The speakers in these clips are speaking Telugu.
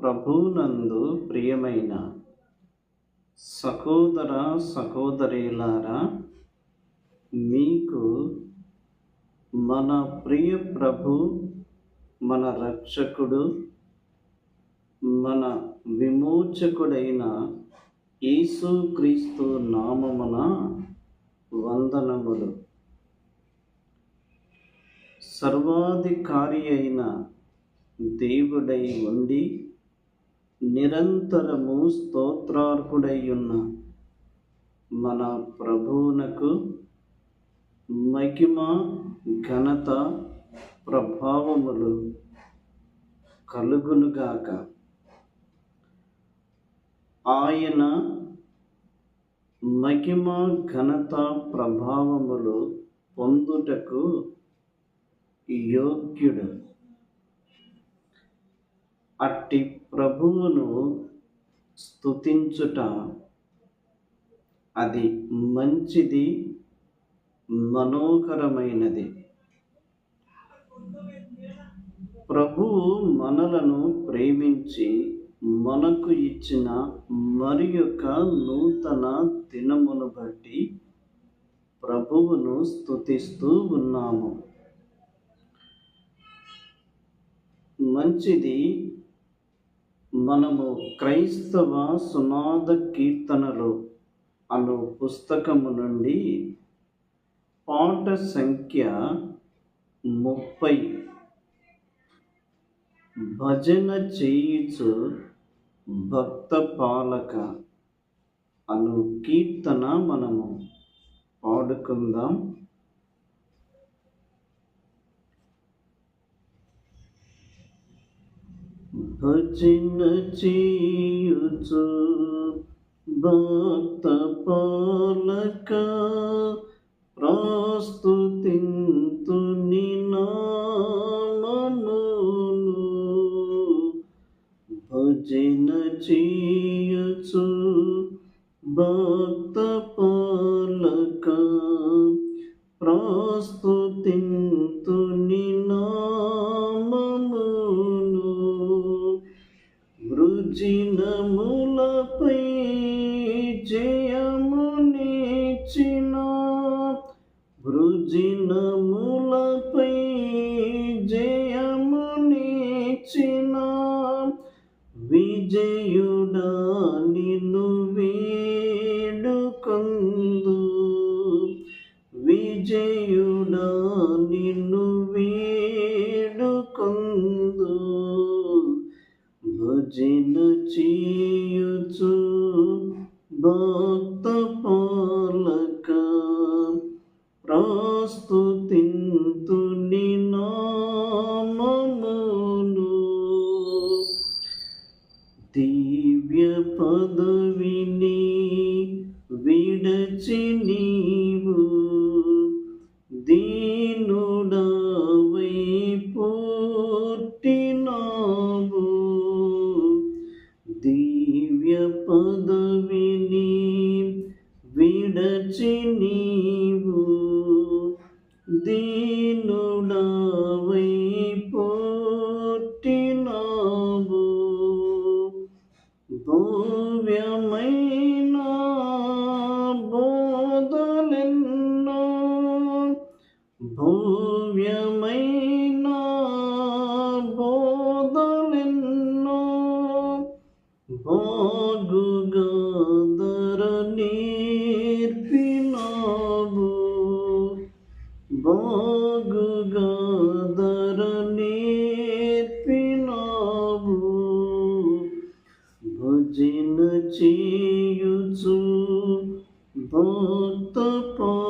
ప్రభునందు ప్రియమైన సహోదర సహోదరులారా మీకు మన ప్రియ ప్రభు మన రక్షకుడు మన విమోచకుడైన యేసుక్రీస్తు నామమున వందనములు. సర్వాధికారి అయిన దేవుడై ఉండి నిరంతరము స్తోత్రార్హుడయ్యున్న ఉన్న మన ప్రభువునకు మహిమ ఘనత ప్రభావములు కలుగునుగాక. ఆయన మహిమ ఘనత ప్రభావములు పొందుటకు యోగ్యుడు. అట్టి ప్రభువును స్తుతించుట అది మంచిది మనోహరమైనది. ప్రభువు మనలను ప్రేమించి మనకు ఇచ్చిన మరి యొక్క నూతన దినమును బట్టి ప్రభువును స్థుతిస్తూ ఉన్నాము. మంచిది మనము క్రైస్తవ సునాద కీర్తనలు అను పుస్తకము నుండి పాట సంఖ్య ముప్పై. భజన చేయుచు భక్త పాలక అను కీర్తన మనము పాడుకుందాం. భజన చేయుచు భక్త పాలక ప్రస్తుతింతు నామమును భజన చేయుచు భక్త పాలక ప్రస్తుతింతు జినములపై జయమునిచిన విజయుడా నిన్ను వేడుకొందు. విజయుడా నిన్ను వేడుకొందు. భజన చేయుచు భక్త విడచి నీవు దీనుడవై పుట్టినావు. దివ్య పదవిని విడచి బాగుగాదర నేర్పినావు బాగుగాదర నేర్పినావు భజన చేయుచు భక్త పాలక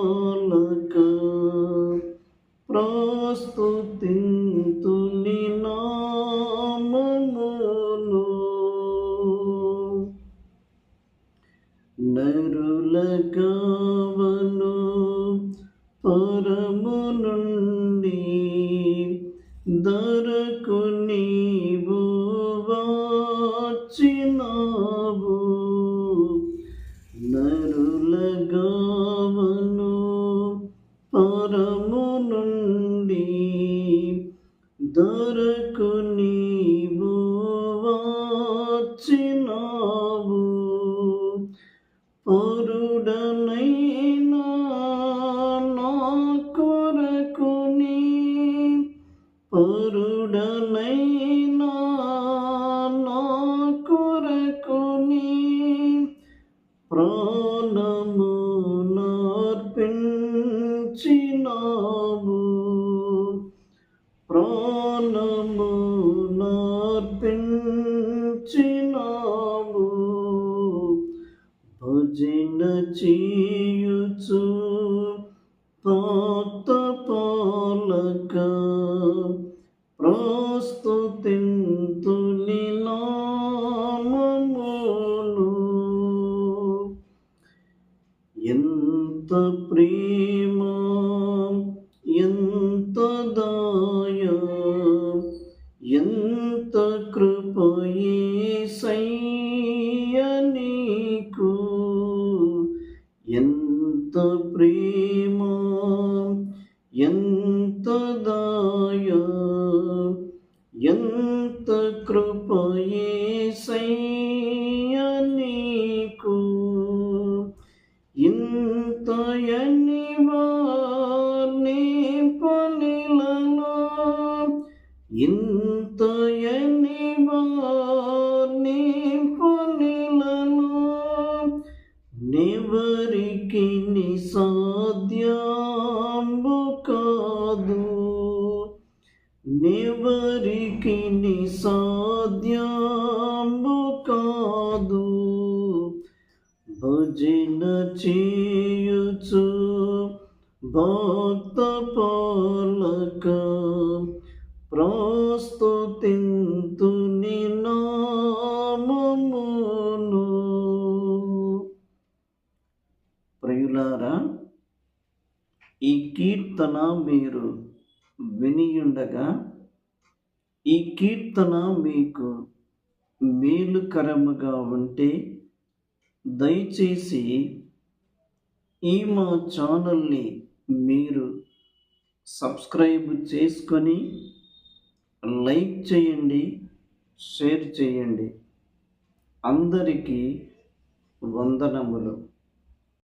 భజన ఇంత ఎన్నివాని పనిలలో నెవరికి నిసాధ్యంబు కాదు. నెవరికి నిసాధ్యాంబు కాదు. భజన చేయుచు భక్త పాలక ప్రస్తుతింతుని నామమును ప్రయులారా ఈ కీర్తన మీరు వినియుండగా ఈ కీర్తన మీకు మేలుకరముగా ఉంటే దయచేసి ఈ మా ఛానల్ని మీరు సబ్స్క్రైబ్ చేసుకొని లైక్ చేయండి షేర్ చేయండి. అందరికీ వందనములు.